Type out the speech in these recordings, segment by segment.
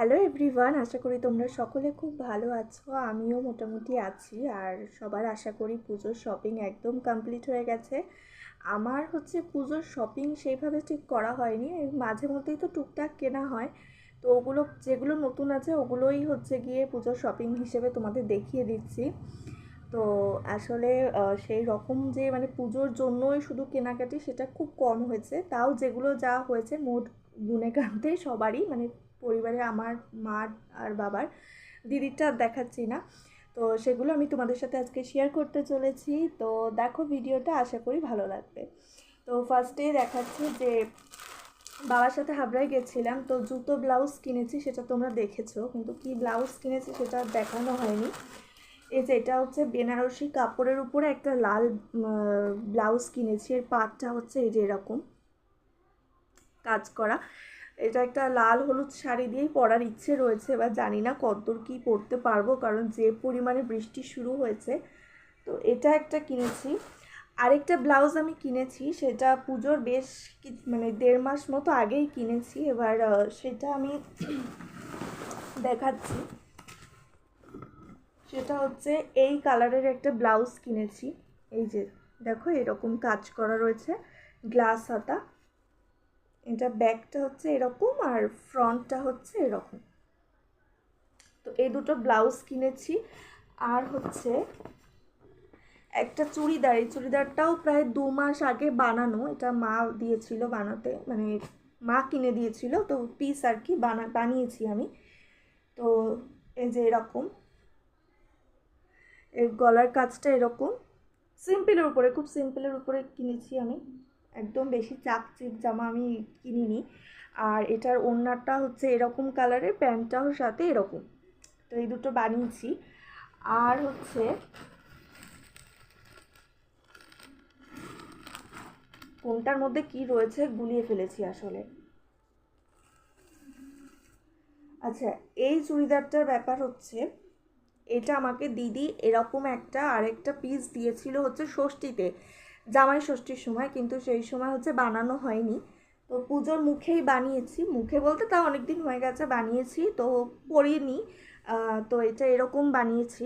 Hello everyone আশা করি তোমরা সকলে খুব ভালো আছো, আমিও মোটামুটি আছি, আর সবার আশা করি পুজোর শপিং একদম কমপ্লিট হয়ে গেছে। আমার হচ্ছে পুজোর শপিং সেইভাবে ঠিক করা হয়নি মাঝে মধ্যেই তো টুকটাক কেনা হয়। তো ওগুলো, যেগুলো নতুন আছে ওগুলোই হচ্ছে গিয়ে পুজোর শপিং হিসেবে তোমাদের দেখিয়ে দিচ্ছি। তো আসলে সেই রকম যে মানে পুজোর জন্যই শুধু কেনাকাটি সেটা খুব কম হয়েছে, তাও যেগুলো যা হয়েছে মোট গুনে গানতে সবারই মানে পরিবারে আমার মা আর বাবার দিদিরটা দেখাচ্ছি না। তো সেগুলো আমি তোমাদের সাথে আজকে শেয়ার করতে চলেছি। তো দেখো ভিডিওটা, আশা করি ভালো লাগবে। তো ফার্স্টে দেখাচ্ছি যে বাবার সাথে হাবড়ায় গেছিলাম, তো জুতো ব্লাউজ কিনেছি সেটা তোমরা দেখেছ, কিন্তু কি ব্লাউজ কিনেছি সেটা দেখানো হয়নি। এই যে এটা হচ্ছে বেনারসি কাপড়ের উপরে একটা লাল ব্লাউজ কিনেছি, এর পাটটা হচ্ছে এই যে এরকম কাজ করা। এটা একটা লাল হলুদ শাড়ি দিয়েই পরার ইচ্ছে রয়েছে, এবার জানি না কতদূর কী পরতে পারব, কারণ যে পরিমাণে বৃষ্টি শুরু হয়েছে। তো এটা একটা কিনেছি। আরেকটা ব্লাউজ আমি কিনেছি, সেটা পুজোর বেশ মানে দেড় মাস মতো আগেই কিনেছি, এবার সেটা আমি দেখাচ্ছি। সেটা হচ্ছে এই কালারের একটা ব্লাউজ কিনেছি। এই যে দেখো এরকম কাজ করা রয়েছে, গ্লাস হাতা। এটা ব্যাকটা হচ্ছে এরকম আর ফ্রন্টটা হচ্ছে এরকম। তো এই দুটো ব্লাউজ কিনেছি। আর হচ্ছে একটা চুড়িদার, এই চুড়িদারটাও প্রায় দু মাস আগে বানানো। এটা মা দিয়েছিল বানাতে মানে মা কিনে দিয়েছিল। তো পিস আর কি বানা, বানিয়েছি আমি। তো এই যে এরকম। এর গলার কাজটা এরকম। সিম্পলের উপরে, খুব সিম্পলের উপরে কিনেছি আমি। একদম বেশি চিপ জামা আমি কিনিনি। আর এটার ওড়নাটা হচ্ছে এরকম কালারের প্যান্টটাও সাথে এরকম। তো এই দুটো বানিয়েছি। আর হচ্ছে কোনটার মধ্যে কি রয়েছে গুলিয়ে ফেলেছি আসলে। আচ্ছা এই চুড়িদারটার ব্যাপার হচ্ছে, এটা আমাকে দিদি এরকম একটা আরেকটা পিস দিয়েছিল হচ্ছে ষষ্ঠীতে। জামাই ষষ্ঠীর সময় কিন্তু সেই সময় হচ্ছে বানানো হয়নি। তো পুজোর মুখেই বানিয়েছি। মুখে বলতে তা অনেক দিন হয়ে গেছে বানিয়েছি তো আহ, তো এটা এরকম বানিয়েছি।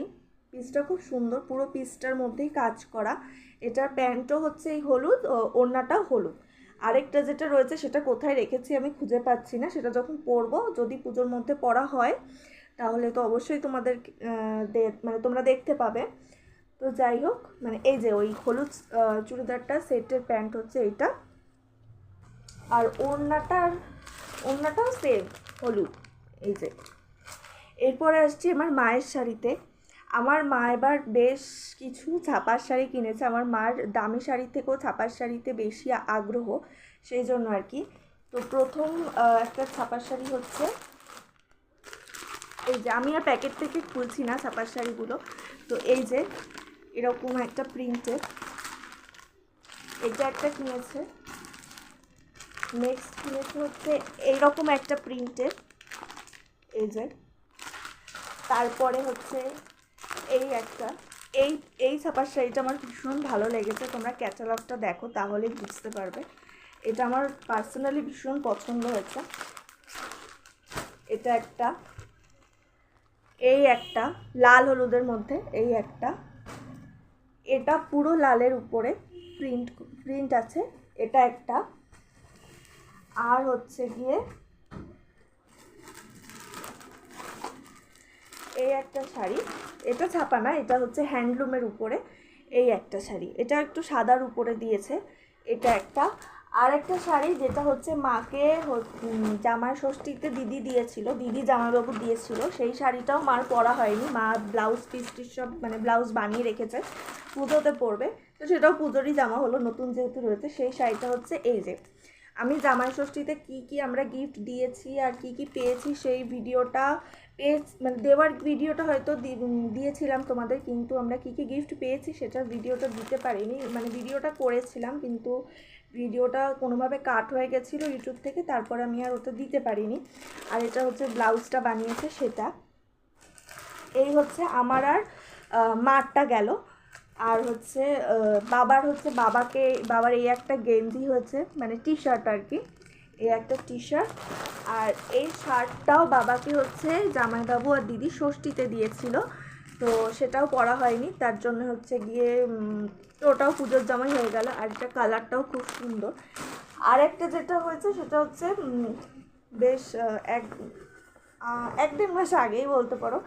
পিসটা খুব সুন্দর পুরো পিসটার মধ্যেই কাজ করা। এটার প্যান্টও হচ্ছে এই হলুদ ও ওড়নাটাও হলুদ। আরেকটা যেটা রয়েছে সেটা কোথায় রেখেছি আমি খুঁজে পাচ্ছি না। সেটা যখন পরবো যদি পুজোর মধ্যে পরা হয় তাহলে তো অবশ্যই তোমাদের মানে তোমরা দেখতে পাবে। তো যাই হোক মানে এই যে ওই হলুদ চুড়িদারটা, সেটের প্যান্ট হচ্ছে এইটা আর ওড়নাটার ওড়নাটাও সেম হলুদ, এই যে। এরপরে আসছি আমার মায়ের শাড়িতে। আমার মা এবার বেশ কিছু ছাপার শাড়ি কিনেছে। আমার মার দামি শাড়ি থেকেও ছাপার শাড়িতে বেশি আগ্রহ, সেই জন্য আর কি। তো প্রথম একটা ছাপার শাড়ি হচ্ছে এই যে, আমি আর প্যাকেট থেকে খুলছি না ছাপার শাড়িগুলো। তো এই যে এরকম একটা প্রিন্টের এটা একটা কিনেছে। নেক্সট কিনেছে হচ্ছে এইরকম একটা প্রিন্টের এই যে। তারপরে হচ্ছে এই একটা। এই এই ছাপার শাড়িটা আমার ভীষণ ভালো লেগেছে। তোমরা ক্যাটালগটা দেখো, তাহলেই বুঝতে পারবে। এটা আমার পার্সোনালি ভীষণ পছন্দ হয়েছে। এটা একটা। এই একটা, লাল হলুদের মধ্যে এই একটা। এটা পুরো লালের উপরে প্রিন্ট প্রিন্ট আছে, এটা একটা। আর হচ্ছে গিয়ে এই একটা শাড়ি, এটা ছাপা না, এটা হচ্ছে হ্যান্ডলুমের উপরে এই একটা শাড়ি। এটা একটু সাদার উপরে দিয়েছে, এটা একটা আর একটা শাড়ি যেটা হচ্ছে মাকে জামাই ষষ্ঠীতে দিদি দিয়েছিল, দিদি জামাইবাবু দিয়েছিল, সেই শাড়িটাও মার পরা হয়নি। মা ব্লাউজ পিস টিস সব মানে ব্লাউজ বানিয়ে রেখেছে, পুজোতে পরবে। তো সেটাও পুজোরই জামা হলো, নতুন যেহেতু রয়েছে, সেই শাড়িটা হচ্ছে এই যে। আমি জামাই ষষ্ঠীতে কী কী আমরা গিফট দিয়েছি আর কী কী পেয়েছি সেই ভিডিওটা পেয়ে মানে দেওয়ার ভিডিওটা হয়তো দিয়েছিলাম তোমাদের, কিন্তু আমরা কী কী গিফট পেয়েছি সেটা ভিডিওটা দিতে পারিনি। মানে ভিডিওটা করেছিলাম, কিন্তু ভিডিওটা কোনোভাবে কাট হয়ে গেছিল ইউটিউব থেকে, তারপর আমি আর ওটা দিতে পারিনি। আর এটা হচ্ছে ব্লাউজটা বানিয়েছে সেটা। এই হচ্ছে আমার আর মারটা গেল। আর হচ্ছে বাবার হচ্ছে বাবাকে, বাবার এই একটা গেঞ্জি হচ্ছে মানে টি শার্ট আর কি। এই একটা টি শার্ট আর এই শার্টটাও বাবাকে হচ্ছে জামাইবাবু আর দিদি ষষ্ঠীতে দিয়েছিল। তো সেটাও পরা হয়নি, তার জন্য হচ্ছে গিয়ে তো ওটাও পুজোর জামাই হয়ে গেল, আর এটা কালারটাও খুব সুন্দর। আর একটা যেটা হয়েছে সেটা হচ্ছে বেশ এক এক দেড় মাস আগেই বলতে পারো,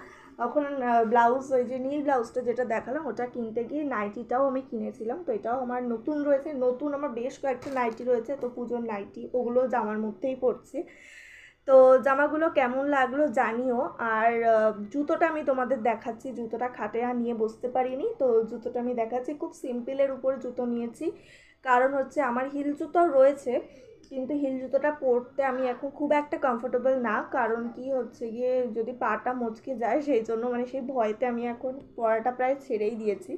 তখন ব্লাউজ, ওই যে নীল ব্লাউজটা যেটা দেখালাম, ওটা কিনতে গিয়ে নাইটিটাও আমি কিনেছিলাম, তো এটাও আমার নতুন রয়েছে, নতুন আমার বেশ কয়েকটা নাইটি রয়েছে, তো পুজোর নাইটি ওগুলো জামার মধ্যেই পড়ছে তো জামাগুলো কেমন লাগল জানিও। আর জুতোটা আমি তোমাদের দেখাচ্ছি। জুতোটা খাটে আর নিয়ে বসতে পারিনি। তো জুতোটা আমি দেখাচ্ছি। খুব সিম্পলের উপর জুতো নিয়েছি। কারণ হচ্ছে আমার হিল জুতো রয়েছে। কিন্তু হিল জুতোটা পরতে আমি এখন খুব একটা কমফোর্টেবল না। কারণ কি হচ্ছে গিয়ে, যদি পাটা মচকে যায়, সেই জন্য মানে সেই ভয়তে আমি এখন পরাটা প্রায় ছেড়েই দিয়েছি।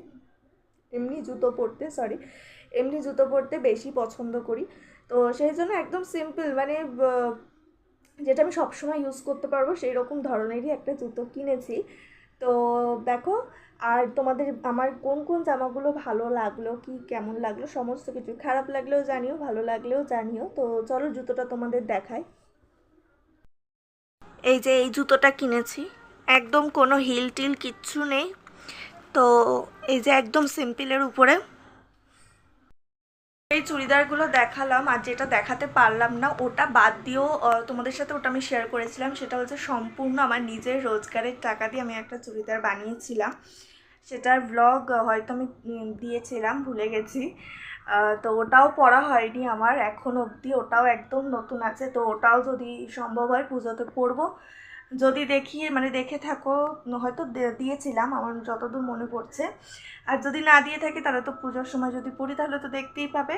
এমনি জুতো পরতে সরি এমনি জুতো পরতে বেশি পছন্দ করি। তো সেই জন্য একদম সিম্পল মানে যেটা আমি সবসময় ইউজ করতে পারব সেই রকম ধরনেরই একটা জুতো কিনেছি। তো দেখো, আর তোমাদের আমার কোন কোন জামাগুলো ভালো লাগল, কি কেমন লাগল, সমস্ত কিছু খারাপ লাগলেও জানিও, ভালো লাগলেও জানিও। তো চলো জুতোটা তোমাদের দেখাই। এই যে এই জুতোটা কিনেছি, একদম কোনো হিল টিল কিচ্ছু নেই। তো এই যে একদম সিম্পলের উপরে। এই চুড়িদারগুলো দেখালাম আর যেটা দেখাতে পারলাম না, ওটা বাদ দিয়েও তোমাদের সাথে ওটা আমি শেয়ার করেছিলাম। সেটা হচ্ছে সম্পূর্ণ আমার নিজের রোজগারের টাকা দিয়ে আমি একটা চুড়িদার বানিয়েছিলাম। সেটার ব্লগ হয়তো আমি দিয়েছিলাম, ভুলে গেছি। তো ওটাও পড়া হয়নি আমার, এখন অবধি ওটাও একদম নতুন আছে। তো ওটাও যদি সম্ভব হয় পুজোতে পরবো। যদি দেখি মানে দেখে থাকো হয়তো দিয়েছিলাম, আমার যতদূর মনে পড়ছে। আর যদি না দিয়ে থাকি, তাহলে তো পুজোর সময় যদি পড়ি, তাহলে তো দেখতেই পাবে।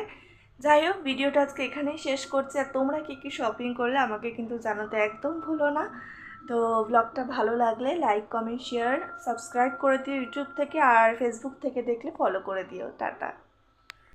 যাই হোক, ভিডিওটা আজকে এখানেই শেষ করছি। আর তোমরা কী কী শপিং করলে, আমাকে কিন্তু জানাতে একদম ভুলো না। তো ব্লগটা ভালো লাগলে লাইক কমেন্ট শেয়ার সাবস্ক্রাইব করে দিও ইউটিউব থেকে, আর ফেসবুক থেকে দেখলে ফলো করে দিও। টাটা।